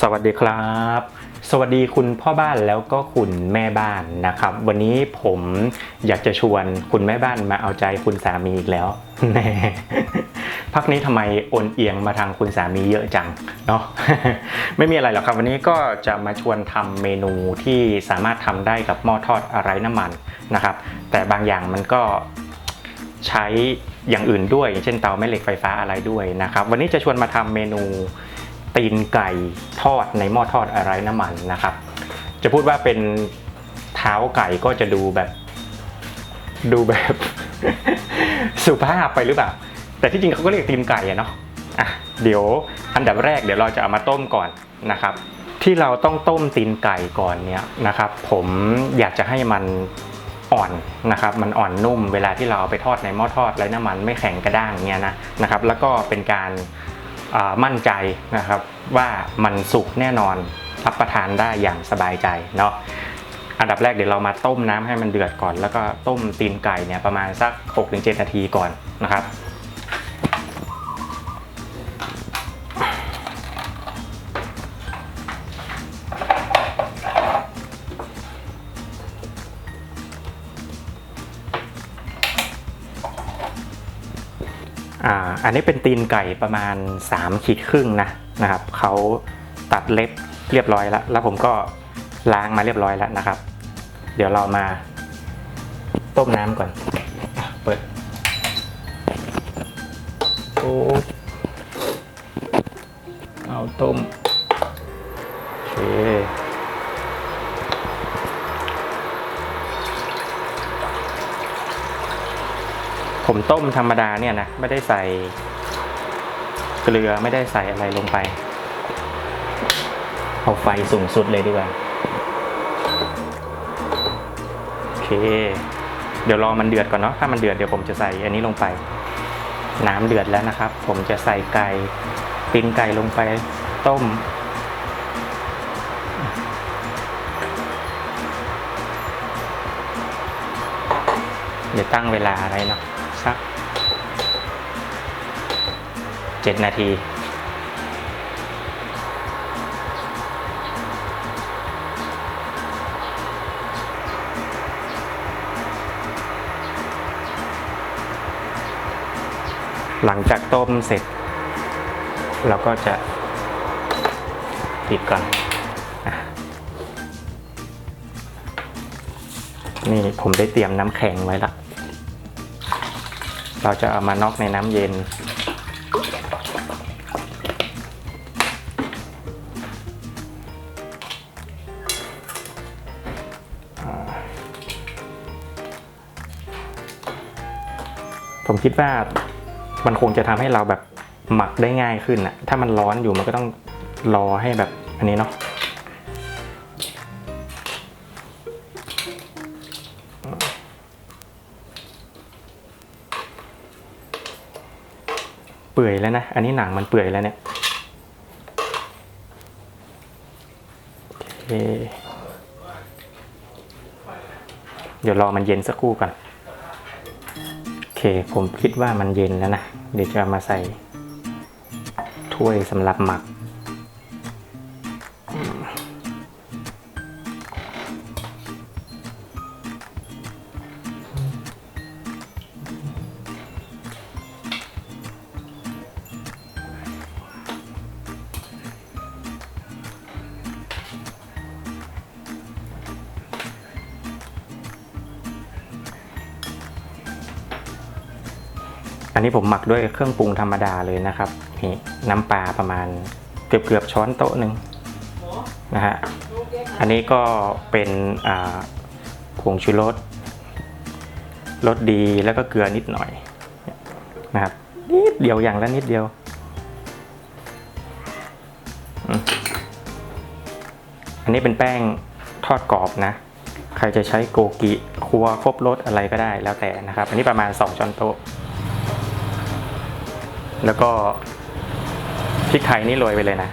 สวัสดีครับ สวัสดีคุณพ่อบ้านแล้วก็คุณแม่บ้านนะครับ วันนี้ผมอยากจะชวนคุณแม่บ้านมาเอาใจคุณสามีอีกแล้วแน่พักนี้ทำไมโอนเอียงมาทางคุณสามีเยอะจังเนาะไม่มีอะไรหรอกครับวันนี้ก็จะมาชวนทำเมนูที่สามารถทำได้กับหม้อทอดไร้น้ำมันนะครับ แต่บางอย่างมันก็ใช้อย่างอื่นด้วย เช่นเตาแม่เหล็กไฟฟ้าอะไรด้วยนะครับ วันนี้จะชวนมาทำเมนู ตีนไก่ทอดในหม้อทอดอะไรน้ำมันนะครับ จะพูดว่าเป็นเท้าไก่ก็จะดูแบบ ดูแบบ สุภาพไปหรือเปล่า แต่ที่จริงเขาก็เรียกตีนไก่อะเนาะอะเดี๋ยวอันดับแรกเดี๋ยวเราจะเอามาต้มก่อนนะครับ ที่เราต้องต้มตีนไก่ก่อนเนี่ยนะครับ ผมอยากจะให้มันอ่อนนะครับ มันอ่อนนุ่มเวลาที่เราไปทอดในหม้อทอดไร้น้ำมันไม่แข็งกระด้างเงี้ยนะนะครับ แล้วก็เป็นการ มั่นใจนะครับว่ามันสุกแน่นอนรับประทานได้อย่างสบายใจเนาะอันดับแรกเดี๋ยวเรามาต้มน้ำให้มันเดือดก่อน แล้วก็ต้มตีนไก่เนี่ยประมาณสัก 6-7 นาทีก่อนนะครับ อันนี้เป็นตีนไก่ประมาณ3ขีดครึ่งนะนะครับเขาตัดเล็บเรียบร้อยแล้ว แล้วผมก็ล้างมาเรียบร้อยแล้วนะครับ เดี๋ยวเรามาต้มน้ำก่อน เปิดโอ้เอาต้มโอเค ผมต้มธรรมดาเนี่ยนะไม่ได้ใส่เกลือไม่ได้ใส่อะไรลงไป เอาไฟสูงสุดเลยดีกว่าโอเค เดี๋ยวรอมันเดือดก่อนเนาะถ้ามันเดือดเดี๋ยวผมจะใส่อันนี้ลงไป น้ำเดือดแล้วนะครับ ผมจะใส่ไก่ตีนไก่ลงไปต้มเดี๋ยวตั้งเวลาอะไรเนาะ สักเจ็ดนาทีหลังจากต้มเสร็จ เราก็จะปิดก่อน นี่ผมได้เตรียมน้ำแข็งไว้ละ เราจะเอามาน็อกในน้ำเย็น ผมคิดว่ามันคงจะทำให้เราแบบหมักได้ง่ายขึ้นอะถ้ามันร้อนอยู่มันก็ต้องรอให้แบบอันนี้เนาะ เปื่อยแล้วนะ อันนี้หนังมันเปื่อยแล้วเนี่ยเดี๋ยวรอมันเย็นสักครู่ก่อน โอเค ผมคิดว่ามันเย็นแล้วนะ เดี๋ยวจะมาใส่ถ้วยสำหรับหมัก อันนี้ผมหมักด้วยเครื่องปรุงธรรมดาเลยนะครับนี่น้ำปลาประมาณเกือบเกือบช้อนโต๊ะหนึ่งนะฮะอันนี้ก็เป็นผงชูรสรสดีแล้วก็เกลือนิดหน่อยนะครับนิดเดียวอย่างละนิดเดียวอันนี้เป็นแป้งทอดกรอบนะ ใครจะใช้โกกิครัวครบรสอะไรก็ได้แล้วแต่นะครับ อันนี้ประมาณ 2ช้อนโต๊ะ แล้วก็พริกไทยนี่โรยไปเลยนะ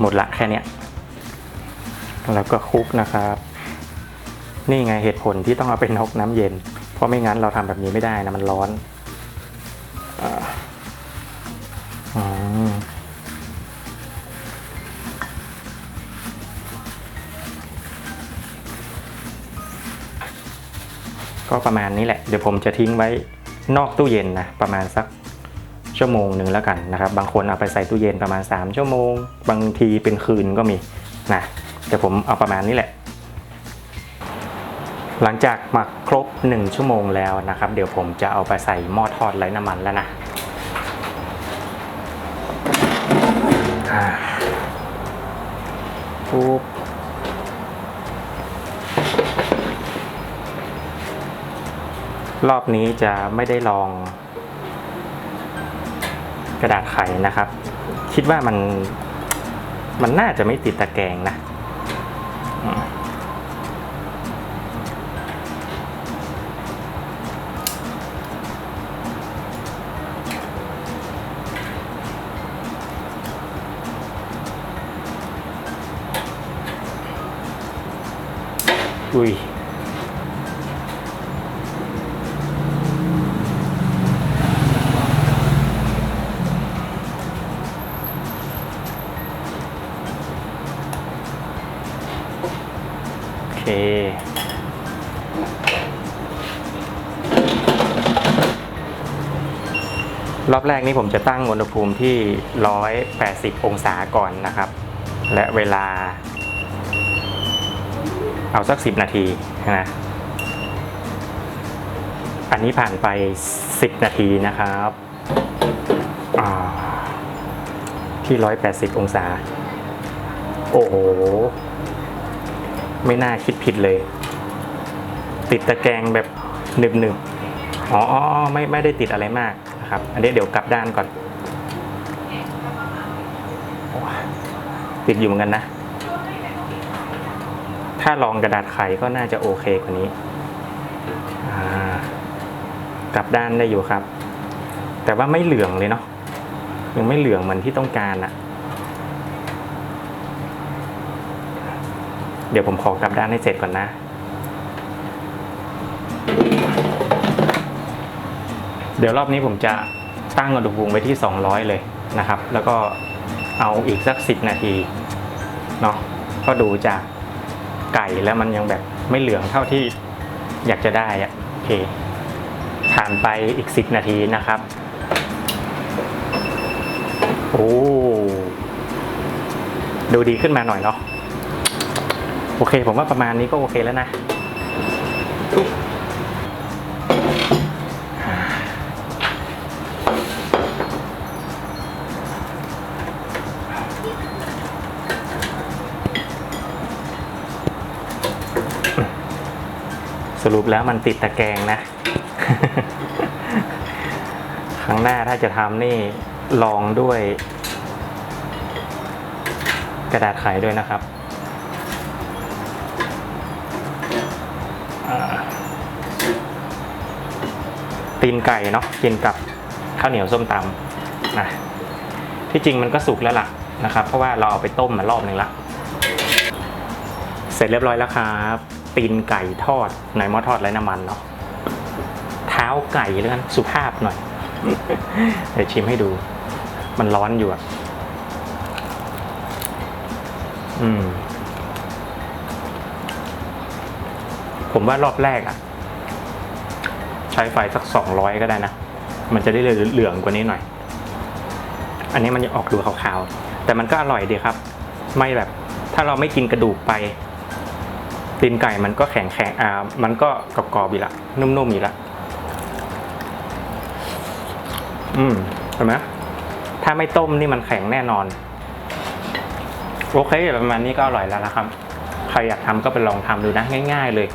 หมดละแค่นี้แล้วก็คลุกนะครับ นี่ไงเหตุผลที่ต้องเอาเป็นนกน้ำเย็น เพราะไม่งั้นเราทำแบบนี้ไม่ได้นะมันร้อนอก็ประมาณนี้แหละ เดี๋ยวผมจะทิ้งไว้ นอกตู้เย็นนะประมาณสักชั่วโมงหนึ่งแล้วกันนะครับ บางคนเอาไปใส่ตู้เย็นประมาณ 3 ชั่วโมง บางทีเป็นคืนก็มีนะเดี๋ยวผมเอาประมาณนี้แหละ หลังจากหมักครบ 1 ชั่วโมงแล้วนะครับ เดี๋ยวผมจะเอาไปใส่หม้อทอดไร้น้ำมันแล้วนะปุ๊บ รอบนี้จะไม่ได้ลองกระดาษไขนะครับ คิดว่ามันมันน่าจะไม่ติดตะแกรงนะ อุ้ย รอบแรกนี้ผมจะตั้งอุณหภูมิที่ 180 องศาก่อนนะครับ และเวลา เอาสัก 10 นาทีนะอันนี้ผ่านไป 10 นาทีนะครับที่ 180 องศา โอ้โห ไม่น่าคิดผิดเลย ติดตะแกรงแบบหนึบหนึบๆอ๋ออ๋อ ไม่ ไม่ได้ติดอะไรมาก นะครับ อันนี้เดี๋ยวกลับด้านก่อนติดอยู่เหมือนกันนะ ถ้าลองกระดาษไขก็น่าจะโอเคกว่านี้กลับด้านได้อยู่ครับ แต่ว่าไม่เหลืองเลยเนาะยังไม่เหลืองเหมือนที่ต้องการอะเดี๋ยวผมขอกลับด้านให้เสร็จก่อนนะ เดี๋ยวรอบนี้ผมจะตั้งอุณหภูมิไว้ที่ 200 เลยนะครับ แล้วก็เอาอีกสัก 10 นาทีเนาะก็ดูจากไก่แล้วมันยังแบบไม่เหลืองเท่าที่อยากจะได้อะโอเคผ่านไปอีก 10 นาทีนะครับ โอ้ดูดีขึ้นมาหน่อยเนาะโอเค ผมว่าประมาณนี้ก็โอเคแล้วนะ สรุปแล้วมันติดตะแกรงนะ ครั้งหน้าถ้าจะทำนี่ลองด้วย กระดาษไขด้วยนะครับตีนไก่เนาะกินกับข้าวเหนียวส้มตำนะที่จริงมันก็สุกแล้วล่ะนะครับ เพราะว่าเราเอาไปต้มมารอบหนึ่งละ เสร็จเรียบร้อยแล้วครับ ตีนไก่ทอดในหม้อทอดไร้น้ำมันเนาะเท้าไก่แล้วกันสุภาพหน่อยเดี๋ยวชิมให้ดู มันร้อนอยู่อะอืม ผมว่ารอบแรกอะ ใช้ไฟสักสองร้อยก็ได้นะ มันจะได้เหลืองกว่านี้หน่อย อันนี้มันจะออกดูขาวๆ แต่มันก็อร่อยดีครับ ไม่แบบ ถ้าเราไม่กินกระดูกไป ตีนไก่มันก็แข็งแข็งอ่ามันก็กรอบๆอีละนุ่มๆอีละอืมเห็นไหมถ้าไม่ต้มนี่มันแข็งแน่นอน โอเคประมาณนี้ก็อร่อยแล้วนะครับ ใครอยากทำก็ไปลองทำดูนะง่าย ๆ เลย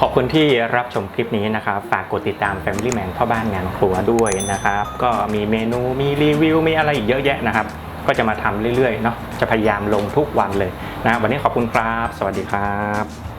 ขอบคุณที่รับชมคลิปนี้นะครับ ฝากกดติดตาม Family Man พ่อบ้านงานครัวด้วยนะครับ ก็มีเมนูมีรีวิว มีอะไรอีกเยอะแยะนะครับ ก็จะมาทำเรื่อยๆเนาะจะพยายามลงทุกวันเลยนะวันนี้ขอบคุณครับ สวัสดีครับ